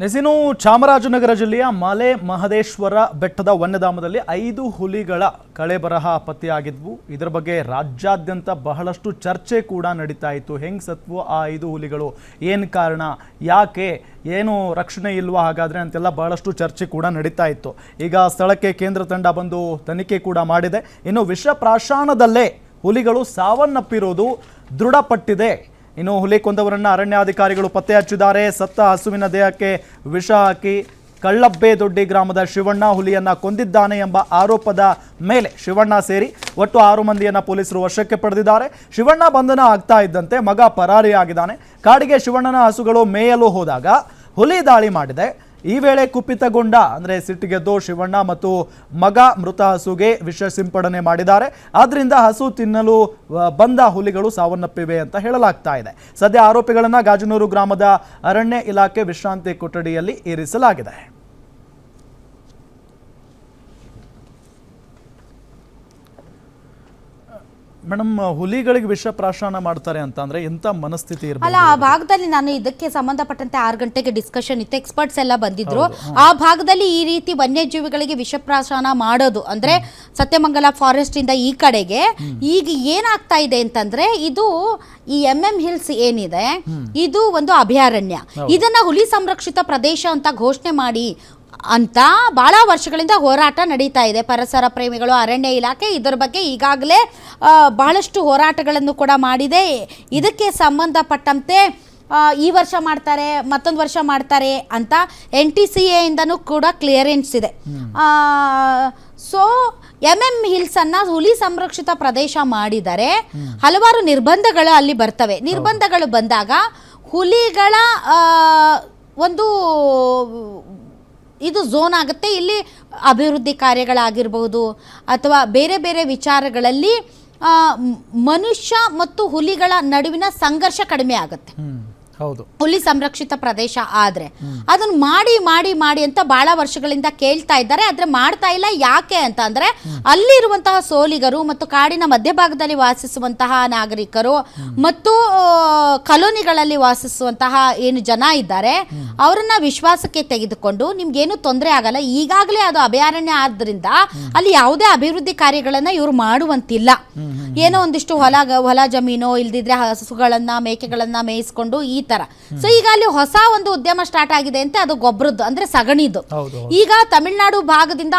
ನೆಸಿನು ಚಾಮರಾಜನಗರ ಜಿಲ್ಲೆಯ ಮಲೆ ಮಹದೇಶ್ವರ ಬೆಟ್ಟದ ವನ್ಯಧಾಮದಲ್ಲಿ ಐದು ಹುಲಿಗಳ ಕಳೆಬರಹ ಪತ್ತೆಯಾಗಿದ್ವು ಇದರ ಬಗ್ಗೆ ರಾಜ್ಯಾದ್ಯಂತ ಬಹಳಷ್ಟು ಚರ್ಚೆ ಕೂಡ ನಡೀತಾ ಇತ್ತು. ಹೆಂಗ್ ಸತ್ವು ಆ ಐದು ಹುಲಿಗಳು ಏನು ಕಾರಣ, ಯಾಕೆ, ಏನು ರಕ್ಷಣೆ ಇಲ್ವಾ ಹಾಗಾದ್ರೆ ಅಂತೆಲ್ಲ ಬಹಳಷ್ಟು ಚರ್ಚೆ ಕೂಡ ನಡೀತಾ ಇತ್ತು. ಈಗ ಸ್ಥಳಕ್ಕೆ ಕೇಂದ್ರ ತಂಡ ಬಂದು ತನಿಖೆ ಕೂಡ ಮಾಡಿದೆ. ಇನ್ನು ವಿಷ ಪ್ರಾಶಾನದಲ್ಲೇ ಹುಲಿಗಳು ಸಾವನ್ನಪ್ಪಿರೋದು ದೃಢಪಟ್ಟಿದೆ. ಇನ್ನು ಹುಲಿ ಕೊಂದವರನ್ನ ಅರಣ್ಯಾಧಿಕಾರಿಗಳು ಪತ್ತೆ ಹಚ್ಚಿದ್ದಾರೆ. ಸತ್ತ ಹಸುವಿನ ದೇಹಕ್ಕೆ ವಿಷ ಹಾಕಿ ಕಳ್ಳಬ್ಬೆ ದೊಡ್ಡಿ ಗ್ರಾಮದ ಶಿವಣ್ಣ ಹುಲಿಯನ್ನ ಕೊಂದಿದ್ದಾನೆ ಎಂಬ ಆರೋಪದ ಮೇಲೆ ಶಿವಣ್ಣ ಸೇರಿ ಒಟ್ಟು ಆರು ಮಂದಿಯನ್ನ ಪೊಲೀಸರು ವಶಕ್ಕೆ ಪಡೆದಿದ್ದಾರೆ. ಶಿವಣ್ಣ ಬಂಧನ ಆಗ್ತಾ ಇದ್ದಂತೆ ಮಗ ಪರಾರಿಯಾಗಿದ್ದಾನೆ. ಕಾಡಿಗೆ ಶಿವಣ್ಣನ ಹಸುಗಳು ಮೇಯಲು ಹೋದಾಗ ಹುಲಿ ದಾಳಿ ಮಾಡಿದೆ. ಈ ವೇಳೆ ಕುಪಿತಗೊಂಡ, ಅಂದ್ರೆ ಸಿಟ್ಟಿಗೆದ್ದು ಶಿವಣ್ಣ ಮತ್ತು ಮಗ ಮೃತ ಹಸುಗೆ ವಿಷ ಸಿಂಪಡಣೆ ಮಾಡಿದ್ದಾರೆ. ಆದ್ದರಿಂದ ಹಸು ತಿನ್ನಲು ಬಂದ ಹುಲಿಗಳು ಸಾವನ್ನಪ್ಪಿವೆ ಅಂತ ಹೇಳಲಾಗ್ತಾ ಇದೆ. ಸದ್ಯ ಆರೋಪಿಗಳನ್ನು ಗಾಜನೂರು ಗ್ರಾಮದ ಅರಣ್ಯ ಇಲಾಖೆ ವಿಶ್ರಾಂತಿ ಕೊಠಡಿಯಲ್ಲಿ ಇರಿಸಲಾಗಿದೆ ಮೇಡಮ್ ಹುಲಿಗಳಿಗೆ ವಿಷ ಪ್ರಾಶನ ಮಾಡ್ತಾರೆ ಅಂತ ಅಂದ್ರೆ ಎಂತ ಮನಸ್ಥಿತಿ ಅಲ್ಲ ಆ ಭಾಗದಲ್ಲಿ ನಾನು ಇದಕ್ಕೆ ಸಂಬಂಧಪಟ್ಟಂತೆ ಆರು ಗಂಟೆಗೆ ಡಿಸ್ಕಷನ್ ಇತ್ತು. ಎಕ್ಸ್ಪರ್ಟ್ಸ್ ಎಲ್ಲ ಬಂದಿದ್ರು. ಆ ಭಾಗದಲ್ಲಿ ಈ ರೀತಿ ವನ್ಯಜೀವಿಗಳಿಗೆ ವಿಷ ಪ್ರಾಶನ ಮಾಡೋದು ಅಂದ್ರೆ ಸತ್ಯಮಂಗಲ ಫಾರೆಸ್ಟ್ ಇಂದ ಈ ಕಡೆಗೆ ಈಗ ಏನಾಗ್ತಾ ಇದೆ ಅಂತಂದ್ರೆ ಇದು ಈ ಎಂ ಎಂ ಹಿಲ್ಸ್ ಏನಿದೆ ಇದು ಒಂದು ಅಭಯಾರಣ್ಯ. ಇದನ್ನ ಹುಲಿ ಸಂರಕ್ಷಿತ ಪ್ರದೇಶ ಅಂತ ಘೋಷಣೆ ಮಾಡಿ ಅಂತ ಬಹಳ ವರ್ಷಗಳಿಂದ ಹೋರಾಟ ನಡೀತಾ ಇದೆ. ಪರಿಸರ ಪ್ರೇಮಿಗಳು ಅರಣ್ಯ ಇಲಾಖೆ ಇದರ ಬಗ್ಗೆ ಈಗಾಗಲೇ ಬಹಳಷ್ಟು ಹೋರಾಟಗಳನ್ನು ಕೂಡ ಮಾಡಿದೆ. ಇದಕ್ಕೆ ಸಂಬಂಧಪಟ್ಟಂತೆ ಈ ವರ್ಷ ಮಾಡ್ತಾರೆ ಮತ್ತೊಂದು ವರ್ಷ ಮಾಡ್ತಾರೆ ಅಂತ ಎನ್ ಟಿ ಸಿ ಎಯಿಂದನೂ ಕೂಡ ಕ್ಲಿಯರೆನ್ಸ್ ಇದೆ. ಸೊ ಎಂ ಎಂ ಹಿಲ್ಸ್ ಅನ್ನ ಹುಲಿ ಸಂರಕ್ಷಿತ ಪ್ರದೇಶ ಮಾಡಿದರೆ ಹಲವಾರು ನಿರ್ಬಂಧಗಳು ಅಲ್ಲಿ ಬರ್ತವೆ. ನಿರ್ಬಂಧಗಳು ಬಂದಾಗ ಹುಲಿಗಳ ಒಂದು ಇದು ಝೋನ್ ಆಗುತ್ತೆ. ಇಲ್ಲಿ ಅಭಿವೃದ್ಧಿ ಕಾರ್ಯಗಳಾಗಿರ್ಬೋದು ಅಥವಾ ಬೇರೆ ಬೇರೆ ವಿಚಾರಗಳಲ್ಲಿ ಮನುಷ್ಯ ಮತ್ತು ಹುಲಿಗಳ ನಡುವಿನ ಸಂಘರ್ಷ ಕಡಿಮೆ ಆಗುತ್ತೆ. ಹೌದು. ಹುಲಿ ಸಂರಕ್ಷಿತ ಪ್ರದೇಶ ಆದ್ರೆ. ಅದನ್ನ ಮಾಡಿ ಮಾಡಿ ಮಾಡಿ ಅಂತ ಬಹಳ ವರ್ಷಗಳಿಂದ ಕೇಳ್ತಾ ಇದ್ದಾರೆ. ಆದ್ರೆ ಮಾಡ್ತಾ ಇಲ್ಲ. ಯಾಕೆ ಅಂತ ಅಂದ್ರೆ ಅಲ್ಲಿರುವಂತಹ ಸೋಲಿಗರು ಮತ್ತು ಕಾಡಿನ ಮಧ್ಯಭಾಗದಲ್ಲಿ ವಾಸಿಸುವಂತಹ ನಾಗರಿಕರು ಮತ್ತು ಕಾಲೋನಿಗಳಲ್ಲಿ ವಾಸಿಸುವಂತಹ ಏನು ಜನ ಇದ್ದಾರೆ, ಅವರನ್ನ ವಿಶ್ವಾಸಕ್ಕೆ ತೆಗೆದುಕೊಂಡು ನಿಮ್ಗೇನು ತೊಂದರೆ ಆಗಲ್ಲ. ಈಗಾಗಲೇ ಅದು ಅಭಯಾರಣ್ಯ ಆದ್ರಿಂದ ಅಲ್ಲಿ ಯಾವುದೇ ಅಭಿವೃದ್ಧಿ ಕಾರ್ಯಗಳನ್ನ ಇವರು ಮಾಡುವಂತಿಲ್ಲ. ಏನೋ ಒಂದಿಷ್ಟು ಹೊಲ ಹೊಲ ಜಮೀನು ಇಲ್ದಿದ್ರೆ ಹಸುಗಳನ್ನ ಮೇಕೆಗಳನ್ನ ಮೇಯಿಸ್ಕೊಂಡು ಈ ತರ. ಸೊ ಈಗ ಅಲ್ಲಿ ಹೊಸ ಒಂದು ಉದ್ಯಮ ಸ್ಟಾರ್ಟ್ ಆಗಿದೆ ಅಂತ ಅದು ಗೊಬ್ಬರದ್ದು ಅಂದ್ರೆ ಸಗಣಿದು. ಈಗ ತಮಿಳುನಾಡು ಭಾಗದಿಂದ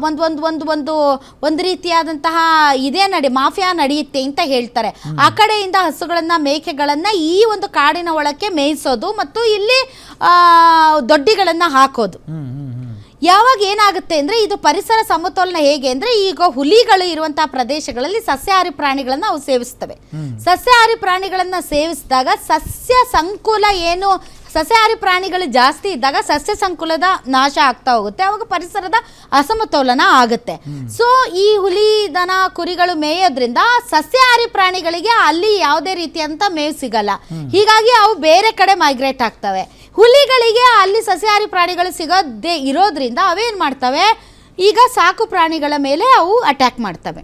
ಒಂದು ಒಂದು ಒಂದು ಒಂದು ಒಂದು ರೀತಿಯಾದಂತಹ ಇದೇ ನಡಿ ಮಾಫಿಯಾ ನಡೆಯುತ್ತೆ ಅಂತ ಹೇಳ್ತಾರೆ. ಆ ಕಡೆಯಿಂದ ಹಸುಗಳನ್ನ ಮೇಕೆಗಳನ್ನ ಈ ಒಂದು ಕಾಡಿನ ಒಳಕ್ಕೆ ಮೇಯಿಸೋದು ಮತ್ತು ಇಲ್ಲಿ ಆ, ದೊಡ್ಡಿಗಳನ್ನ ಹಾಕೋದು. ಯಾವಾಗ ಏನಾಗುತ್ತೆ ಅಂದರೆ ಇದು ಪರಿಸರ ಸಮತೋಲನ ಹೇಗೆ ಅಂದರೆ ಈಗ ಹುಲಿಗಳು ಇರುವಂತಹ ಪ್ರದೇಶಗಳಲ್ಲಿ ಸಸ್ಯಾಹಾರಿ ಪ್ರಾಣಿಗಳನ್ನು ಅವು ಸೇವಿಸ್ತವೆ. ಸಸ್ಯಾಹಾರಿ ಪ್ರಾಣಿಗಳನ್ನು ಸೇವಿಸಿದಾಗ ಸಸ್ಯ ಸಂಕುಲ ಏನು ಸಸ್ಯಾಹಾರಿ ಪ್ರಾಣಿಗಳು ಜಾಸ್ತಿ ಇದ್ದಾಗ ಸಸ್ಯ ಸಂಕುಲದ ನಾಶ ಆಗ್ತಾ ಹೋಗುತ್ತೆ ಅವಾಗ ಪರಿಸರದ ಅಸಮತೋಲನ ಆಗುತ್ತೆ. ಸೊ ಈ ಹುಲಿ ದನ ಕುರಿಗಳು ಮೇಯೋದ್ರಿಂದ ಸಸ್ಯಾಹಾರಿ ಪ್ರಾಣಿಗಳಿಗೆ ಅಲ್ಲಿ ಯಾವುದೇ ರೀತಿಯಂತ ಮೇವು ಸಿಗಲ್ಲ. ಹೀಗಾಗಿ ಅವು ಬೇರೆ ಕಡೆ ಮೈಗ್ರೇಟ್ ಆಗ್ತವೆ. ಹುಲಿಗಳಿಗೆ ಅಲ್ಲಿ ಸಸ್ಯಾಹಾರಿ ಪ್ರಾಣಿಗಳು ಸಿಗೋದೇ ಇರೋದ್ರಿಂದ ಅವೇನ್ ಮಾಡ್ತವೆ? ಈಗ ಸಾಕು ಪ್ರಾಣಿಗಳ ಮೇಲೆ ಅವು ಅಟ್ಯಾಕ್ ಮಾಡ್ತವೆ.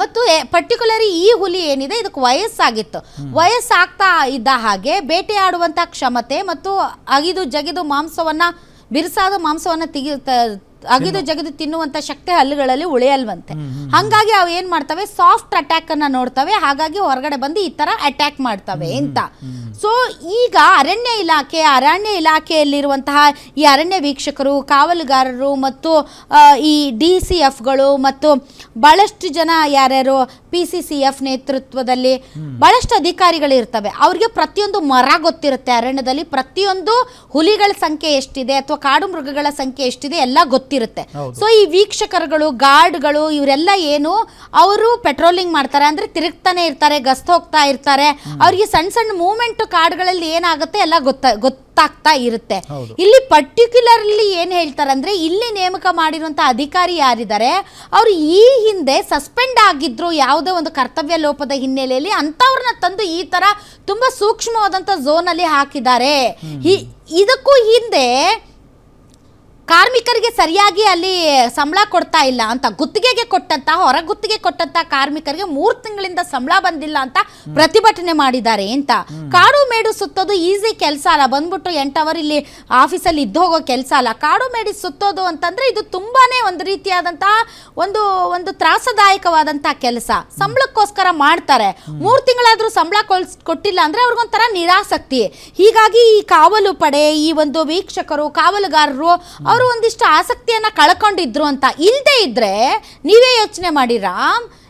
ಮತ್ತು ಪರ್ಟಿಕ್ಯುಲರಿ ಈ ಹುಲಿ ಏನಿದೆ ಇದಕ್ಕೆ ವಯಸ್ಸಾಗಿತ್ತು. ವಯಸ್ಸಾಗ್ತಾ ಇದ್ದ ಹಾಗೆ ಬೇಟೆಯಾಡುವಂತ ಕ್ಷಮತೆ ಮತ್ತು ಅಗಿದು ಜಗಿದು ಮಾಂಸವನ್ನ ಬಿರುಸಾದ ಮಾಂಸವನ್ನ ತೆಗಿ ಅಗಿದು ಜಗಿದು ತಿನ್ನುವಂತ ಶಕ್ತಿ ಹಲ್ಲುಗಳಲ್ಲಿ ಉಳಿಯಲ್ವಂತೆ. ಹಂಗಾಗಿ ಅವು ಏನ್ ಮಾಡ್ತವೆ? ಸಾಫ್ಟ್ ಅಟ್ಯಾಕ್ ಅನ್ನ ನೋಡ್ತವೆ. ಹಾಗಾಗಿ ಹೊರಗಡೆ ಬಂದು ಈ ತರ ಅಟ್ಯಾಕ್ ಮಾಡ್ತವೆ ಅಂತ. ಸೊ ಈಗ ಅರಣ್ಯ ಇಲಾಖೆ ಅರಣ್ಯ ಇಲಾಖೆಯಲ್ಲಿರುವಂತಹ ಈ ಅರಣ್ಯ ವೀಕ್ಷಕರು ಕಾವಲುಗಾರರು ಮತ್ತು ಈ ಡಿ ಸಿ ಎಫ್ಗಳು ಮತ್ತು ಬಹಳಷ್ಟು ಜನ ಯಾರ್ಯಾರು ಪಿ ಸಿ ಸಿ ಎಫ್ ನೇತೃತ್ವದಲ್ಲಿ ಬಹಳಷ್ಟು ಅಧಿಕಾರಿಗಳು ಇರ್ತವೆ ಅವ್ರಿಗೆ ಪ್ರತಿಯೊಂದು ಮರ ಗೊತ್ತಿರುತ್ತೆ. ಅರಣ್ಯದಲ್ಲಿ ಪ್ರತಿಯೊಂದು ಹುಲಿಗಳ ಸಂಖ್ಯೆ ಎಷ್ಟಿದೆ ಅಥವಾ ಕಾಡು ಮೃಗಗಳ ಸಂಖ್ಯೆ ಎಷ್ಟಿದೆ ಎಲ್ಲ ಗೊತ್ತಿರುತ್ತೆ. ಸೊ ಈ ವೀಕ್ಷಕರುಗಳು ಗಾರ್ಡ್ಗಳು ಇವರೆಲ್ಲ ಏನು ಅವರು ಪೆಟ್ರೋಲಿಂಗ್ ಮಾಡ್ತಾರೆ. ಅಂದ್ರೆ ತಿರುಗ್ತಾನೆ ಇರ್ತಾರೆ ಗಸ್ತ್ ಹೋಗ್ತಾ ಇರ್ತಾರೆ. ಅವ್ರಿಗೆ ಸಣ್ಣ ಸಣ್ಣ ಮೂವ್ಮೆಂಟ್ ಕಾಡುಗಳಲ್ಲಿ ಏನಾಗುತ್ತೆ ಎಲ್ಲ ಗೊತ್ತ ಗೊತ್ತಾಗ್ತಾ ಇರುತ್ತೆ. ಇಲ್ಲಿ ಪರ್ಟಿಕ್ಯುಲರ್ಲಿ ಏನು ಹೇಳ್ತಾರೆ ಅಂದ್ರೆ ಇಲ್ಲಿ ನೇಮಕ ಮಾಡಿರುವಂತ ಅಧಿಕಾರಿ ಯಾರಿದ್ದಾರೆ ಅವರು ಈ ಹಿಂದೆ ಸಸ್ಪೆಂಡ್ ಆಗಿದ್ರು ಯಾವುದೇ ಒಂದು ಕರ್ತವ್ಯ ಲೋಪದ ಹಿನ್ನೆಲೆಯಲ್ಲಿ ಅಂತವ್ರನ್ನ ತಂದು ಈ ತರ ತುಂಬಾ ಸೂಕ್ಷ್ಮವಾದಂತ ಝೋನ್ ಅಲ್ಲಿ ಹಾಕಿದ್ದಾರೆ. ಇದಕ್ಕೂ ಹಿಂದೆ ಕಾರ್ಮಿಕರಿಗೆ ಸರಿಯಾಗಿ ಅಲ್ಲಿ ಸಂಬಳ ಕೊಡ್ತಾ ಇಲ್ಲ ಅಂತ, ಗುತ್ತಿಗೆಗೆ ಕೊಟ್ಟಂತ, ಹೊರ ಗುತ್ತಿಗೆ ಕೊಟ್ಟಂತ ಕಾರ್ಮಿಕರಿಗೆ ಮೂರು ತಿಂಗಳಿಂದ ಸಂಬಳ ಬಂದಿಲ್ಲ ಅಂತ ಪ್ರತಿಭಟನೆ ಮಾಡಿದ್ದಾರೆ ಅಂತ. ಕಾಡು ಮೇಡು ಸುತ್ತೋದು ಈಸಿ ಕೆಲಸ ಅಲ್ಲ, ಬಂದ್ಬಿಟ್ಟು ಎಂಟು ಅವರ್ ಇಲ್ಲಿ ಆಫೀಸಲ್ಲಿ ಹೋಗೋ ಕೆಲಸ ಅಲ್ಲ. ಕಾಡು ಮೇಡಿ ಸುತ್ತೋದು ಅಂತಂದ್ರೆ ಇದು ತುಂಬಾನೇ ಒಂದು ರೀತಿಯಾದಂತಹ ಒಂದು ಒಂದು ತ್ರಾಸದಾಯಕವಾದಂತಹ ಕೆಲಸ. ಸಂಬಳಕ್ಕೋಸ್ಕರ ಮಾಡ್ತಾರೆ. ಮೂರು ತಿಂಗಳಾದ್ರೂ ಸಂಬಳ ಕೊಟ್ಟಿಲ್ಲ ಅಂದ್ರೆ ಅವ್ರಿಗೊಂಥರ ನಿರಾಸಕ್ತಿ. ಹೀಗಾಗಿ ಈ ಕಾವಲು ಪಡೆ, ಈ ಒಂದು ವೀಕ್ಷಕರು, ಕಾವಲುಗಾರರು ಅವರು ಒಂದಿಷ್ಟು ಆಸಕ್ತಿಯನ್ನು ಕಳ್ಕೊಂಡಿದ್ರು ಅಂತ ಇಲ್ಲದೆ ಇದ್ದರೆ ನೀವೇ ಯೋಚನೆ ಮಾಡಿ ರಾಮ್